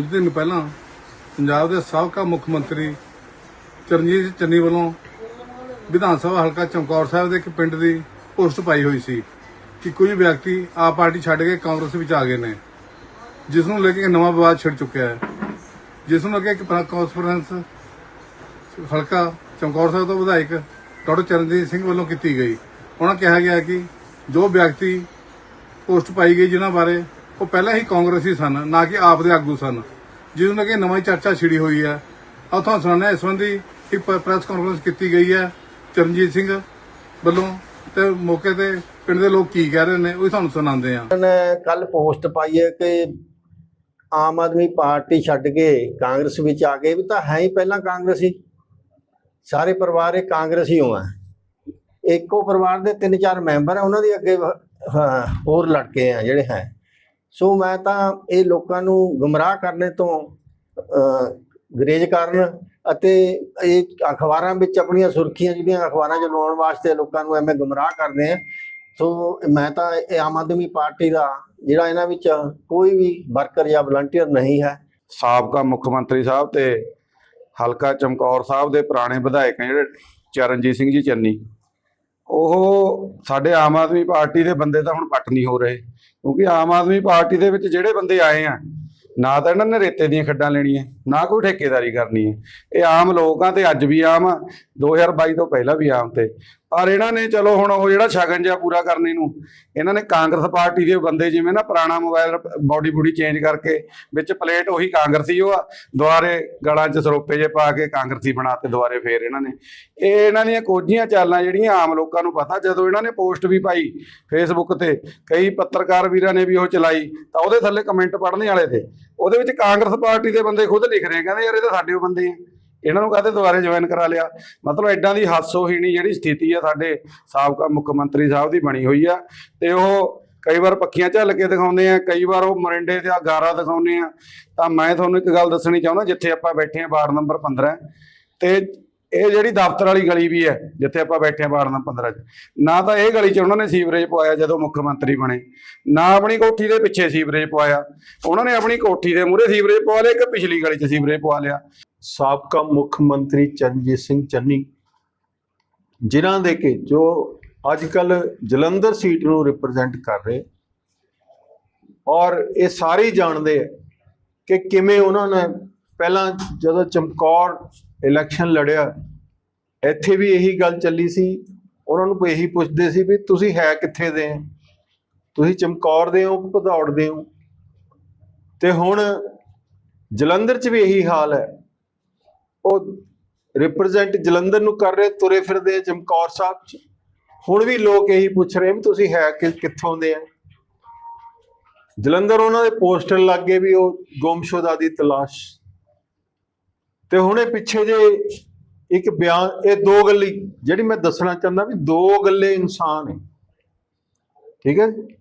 ਕੁਝ ਦਿਨ ਪਹਿਲਾਂ ਪੰਜਾਬ ਦੇ ਸਾਬਕਾ ਮੁੱਖ ਮੰਤਰੀ ਚਰਨਜੀਤ ਚੰਨੀ ਵੱਲੋਂ ਵਿਧਾਨ ਸਭਾ ਹਲਕਾ ਚਮਕੌਰ ਸਾਹਿਬ ਦੇ ਇੱਕ ਪਿੰਡ ਦੀ ਪੋਸਟ ਪਾਈ ਹੋਈ ਸੀ ਕਿ ਕੁਝ ਵਿਅਕਤੀ ਆਪ ਪਾਰਟੀ ਛੱਡ ਕੇ ਕਾਂਗਰਸ ਵਿੱਚ ਆ ਗਏ ਨੇ, ਜਿਸ ਨੂੰ ਲੈ ਕੇ ਇੱਕ ਨਵਾਂ ਵਿਵਾਦ ਛਿੜ ਚੁੱਕਿਆ ਹੈ। ਜਿਸ ਨੂੰ ਅੱਗੇ ਇੱਕ ਪ੍ਰੈਸ ਕਾਨਫਰੰਸ ਹਲਕਾ ਚਮਕੌਰ ਸਾਹਿਬ ਤੋਂ ਵਿਧਾਇਕ ਡਾਕਟਰ ਚਰਨਜੀਤ ਸਿੰਘ ਵੱਲੋਂ ਕੀਤੀ ਗਈ। ਉਹਨਾਂ ਕਿਹਾ ਗਿਆ ਕਿ ਜੋ ਵਿਅਕਤੀ ਪੋਸਟ ਪਾਈ ਗਈ ਜਿਨ੍ਹਾਂ ਬਾਰੇ ਉਹ ਪਹਿਲਾਂ ਹੀ ਕਾਂਗਰਸੀ ਸਨ, ਨਾ ਕਿ ਆਪ ਦੇ ਆਗੂ ਸਨ। ਜਿਹਨੂੰ ਕਿ ਨਵੀਂ ਚਰਚਾ ਛਿੜੀ ਹੋਈ ਹੈ। ਆਹ ਤੁਹਾਨੂੰ ਸੁਣਾਉਂਦੇ ਇਸ ਸੰਬੰਧੀ ਇੱਕ ਪ- ਪ੍ਰੈਸ ਕਾਨਫਰੰਸ ਕੀਤੀ ਗਈ ਹੈ ਚਰਨਜੀਤ ਸਿੰਘ ਵੱਲੋਂ ਤੇ ਮੌਕੇ ਤੇ ਪਿੰਡ ਦੇ ਲੋਕ ਕੀ ਕਹਿ ਰਹੇ ਨੇ, ਉਹ ਤੁਹਾਨੂੰ ਸੁਣਾਉਂਦੇ ਆ ਕੱਲ ਪੋਸਟ ਪਾਈ ਹੈ ਕਿ ਆਮ ਆਦਮੀ ਪਾਰਟੀ ਛੱਡ ਕੇ ਕਾਂਗਰਸ ਵਿੱਚ ਆ ਗਏ ਵੀ ਤਾਂ ਹੈ ਹੀ ਪਹਿਲਾਂ ਕਾਂਗਰਸੀ। ਸਾਰੇ ਪਰਿਵਾਰ ਇਹ ਕਾਂਗਰਸੀ ਹੋਆ ਇੱਕੋ ਪਰਿਵਾਰ ਦੇ ਤਿੰਨ ਚਾਰ ਮੈਂਬਰ ਆ, ਉਹਨਾਂ ਦੇ ਅੱਗੇ ਹੋਰ ਲੜਕੇ ਆ ਜਿਹੜੇ ਹੈ। ਸੋ ਮੈਂ ਤਾਂ ਇਹ ਲੋਕਾਂ ਨੂੰ ਗੁੰਮਰਾਹ ਕਰਨੇ ਤੋਂ ਅਹ, ਕਰਨ ਅਤੇ ਇਹ ਅਖਬਾਰਾਂ ਵਿੱਚ ਆਪਣੀਆਂ ਸੁਰਖੀਆਂ ਜਿਹੜੀਆਂ ਅਖਬਾਰਾਂ 'ਚ ਲਾਉਣ ਵਾਸਤੇ ਲੋਕਾਂ ਨੂੰ ਐਵੇਂ ਗੁੰਮਰਾਹ ਕਰਦੇ ਆ। ਸੋ ਮੈਂ ਤਾਂ ਇਹ ਆਮ ਆਦਮੀ ਪਾਰਟੀ ਦਾ ਜਿਹੜਾ ਇਹਨਾਂ ਵਿੱਚ ਕੋਈ ਵੀ ਵਰਕਰ ਜਾਂ ਵਲੰਟੀਅਰ ਨਹੀਂ ਹੈ। ਸਾਬਕਾ ਮੁੱਖ ਮੰਤਰੀ ਸਾਹਿਬ ਤੇ ਹਲਕਾ ਚਮਕੌਰ ਸਾਹਿਬ ਦੇ ਪੁਰਾਣੇ ਵਿਧਾਇਕ ਆ ਜਿਹੜੇ ਚਰਨਜੀਤ ਸਿੰਘ ਜੀ ਚੰਨੀ। ਉਹ ਸਾਡੇ ਆਮ ਆਦਮੀ ਪਾਰਟੀ ਦੇ ਬੰਦੇ ਤਾਂ ਹੁਣ ਪੱਟ ਨਹੀਂ ਹੋ ਰਹੇ। ਕਿਉਂਕਿ ਆਮ ਆਦਮੀ ਪਾਰਟੀ ਦੇ ਵਿੱਚ ਜਿਹੜੇ ਬੰਦੇ ਆਏ ਆ ਨਾ ਤਾਂ ਇਹਨਾਂ ਨੇ ਰੇਤੇ ਦੀਆਂ ਖੱਡਾਂ ਲੈਣੀਆਂ, ਨਾ ਕੋਈ ਠੇਕੇਦਾਰੀ ਕਰਨੀ ਹੈ। ਇਹ ਆਮ ਲੋਕਾਂ ਤੇ ਅੱਜ ਵੀ ਆਮ ਆ 2022 ਤੋਂ ਪਹਿਲਾਂ ਵੀ ਆਮ ਤੇ। ਪਰ ਇਹਨਾਂ ਨੇ ਚਲੋ ਹੁਣ ਉਹ ਜਿਹੜਾ ਸ਼ਗਨ ਜਿਹਾ ਪੂਰਾ ਕਰਨੇ ਨੂੰ ਇਹਨਾਂ ਨੇ ਕਾਂਗਰਸ ਪਾਰਟੀ ਦੇ ਬੰਦੇ ਜਿਵੇਂ ਨਾ ਪੁਰਾਣਾ ਮੋਬਾਈਲ ਬਾਡੀ ਬੂਡੀ ਚੇਂਜ ਕਰਕੇ ਵਿੱਚ ਪਲੇਟ ਉਹੀ ਕਾਂਗਰਸੀ ਉਹ ਆ ਦੁਆਰੇ ਗਲਾਂ 'ਚ ਸਰੋਪੇ ਜੇ ਪਾ ਕੇ ਕਾਂਗਰਸੀ ਬਣਾ ਤੇ ਦੁਆਰੇ ਫੇਰ ਇਹਨਾਂ ਨੇ। ਇਹ ਇਹਨਾਂ ਦੀਆਂ ਕੋਝੀਆਂ ਚਾਲਾਂ ਜਿਹੜੀਆਂ ਆਮ ਲੋਕਾਂ ਨੂੰ ਪਤਾ, ਜਦੋਂ ਇਹਨਾਂ ਨੇ ਪੋਸਟ ਵੀ ਪਾਈ ਫੇਸਬੁੱਕ ਤੇ, ਕਈ ਪੱਤਰਕਾਰ ਵੀਰਾਂ ਨੇ ਵੀ ਉਹ ਚਲਾਈ, ਤਾਂ ਉਹਦੇ ਥੱਲੇ ਕਮੈਂਟ ਪੜ੍ਹਨੇ ਵਾਲੇ ਤੇ। ਉਹਦੇ ਵਿੱਚ ਕਾਂਗਰਸ ਪਾਰਟੀ ਦੇ ਬੰਦੇ ਖੁਦ ਲਿਖ ਰਹੇ ਕਹਿੰਦੇ ਯਾਰ ਇਹ ਤਾਂ ਸਾਡੇ ਉਹ ਬੰਦੇ ਆ। ਇਹਨਾਂ ਨੂੰ ਕਾਹਤੇ ਦੁਬਾਰੇ ਜੁਆਇਨ ਕਰਾ ਲਿਆ? ਮਤਲਬ ਐਡਾਂ ਦੀ ਹਾਸੋਹੀਣੀ ਜਿਹੜੀ ਸਥਿਤੀ ਆ ਸਾਡੇ ਸਾਬਕਾ ਮੁੱਖ ਮੰਤਰੀ ਸਾਹਿਬ ਦੀ ਬਣੀ ਹੋਈ ਆ। ਤੇ ਉਹ ਕਈ ਵਾਰ ਪੱਖੀਆਂ ਝੱਲ ਕੇ ਦਿਖਾਉਂਦੇ ਆ, ਕਈ ਵਾਰ ਉਹ ਮਰਿੰਡੇ ਤੇ ਗਾਰਾ ਦਿਖਾਉਂਦੇ ਆ। ਤਾਂ ਮੈਂ ਤੁਹਾਨੂੰ ਇੱਕ ਗੱਲ ਦੱਸਣੀ ਚਾਹੁੰਦਾ, ਜਿੱਥੇ ਆਪਾਂ ਬੈਠੇ ਆ ਵਾਰਡ ਨੰਬਰ 15 ਤੇ ਇਹ ਜਿਹੜੀ ਦਫ਼ਤਰ ਵਾਲੀ ਗਲੀ ਵੀ ਹੈ, ਜਿੱਥੇ ਆਪਾਂ ਬੈਠੇ ਆ ਵਾਰਡ ਨੰਬਰ 15 'ਚ, ਨਾ ਤਾਂ ਇਹ ਗਲੀ 'ਚ ਉਹਨਾਂ ਨੇ ਸੀਵਰੇਜ ਪਵਾਇਆ ਜਦੋਂ ਮੁੱਖ ਮੰਤਰੀ ਬਣੇ, ਨਾ ਆਪਣੀ ਕੋਠੀ ਦੇ ਪਿੱਛੇ ਸੀਵਰੇਜ ਪਵਾਇਆ, ਉਹਨਾਂ ਨੇ ਆਪਣੀ ਕੋਠੀ ਦੇ ਮੂਹਰੇ ਸੀਵਰੇਜ ਪਵਾ ਲਿਆ ਕਿ ਪਿਛਲੀ ਗਲੀ 'ਚ ਸੀਵਰੇਜ ਪਵਾ ਲਿਆ। ਸਾਬਕਾ ਮੁੱਖ ਮੰਤਰੀ ਚਰਨਜੀਤ ਸਿੰਘ ਚੰਨੀ, ਜਿਨ੍ਹਾਂ ਦੇ ਕਿ ਜੋ ਅੱਜ ਕੱਲ ਜਲੰਧਰ ਸੀਟ ਨੂੰ ਰਿਪਰੈਜ਼ੈਂਟ ਕਰ ਰਹੇ, ਔਰ ਇਹ ਸਾਰੇ ਜਾਣਦੇ ਆ ਕਿ ਕਿਵੇਂ ਉਹਨਾਂ ਨੇ ਪਹਿਲਾਂ ਜਦੋਂ ਚਮਕੌਰ ਇਲੈਕਸ਼ਨ ਲੜਿਆ। ਇੱਥੇ ਵੀ ਇਹੀ ਗੱਲ ਚੱਲੀ ਸੀ। ਉਹਨਾਂ ਨੂੰ ਇਹੀ ਪੁੱਛਦੇ ਸੀ ਵੀ ਤੁਸੀਂ ਹੈ ਕਿੱਥੇ ਦੇ? ਤੁਸੀਂ ਚਮਕੌਰ ਦੇ ਹੋ ਕਿ ਭਦੌੜ ਦੇ ਹੋ? ਤੇ ਹੁਣ ਜਲੰਧਰ 'ਚ ਵੀ ਇਹੀ ਹਾਲ ਹੈ। ਉਹ ਰਿਪਰੈਜ਼ੈਂਟ ਜਲੰਧਰ ਨੂੰ ਕਰ ਰਹੇ, ਤੁਰੇ ਫਿਰਦੇ ਚਮਕੌਰ ਸਾਹਿਬ ਚ। ਹੁਣ ਵੀ ਲੋਕ ਇਹੀ ਪੁੱਛ ਰਹੇ ਵੀ ਤੁਸੀਂ ਹੈ ਕਿ ਕਿੱਥੋਂ ਦੇ ਆ? ਜਲੰਧਰ ਉਹਨਾਂ ਦੇ ਪੋਸਟਰ ਲੱਗੇ ਵੀ ਉਹ ਗੁੰਮਸ਼ੁਦਾ ਦੀ ਤਲਾਸ਼। ਤੇ ਹੁਣੇ ਪਿੱਛੇ ਜੇ ਇੱਕ ਬਿਆਨ, ਇਹ ਦੋ ਗੱਲੀ, ਜਿਹੜੀ ਮੈਂ ਦੱਸਣਾ ਚਾਹੁੰਦਾ ਵੀ ਦੋ ਗੱਲੇ ਇਨਸਾਨ ਹੈ ਠੀਕ ਹੈ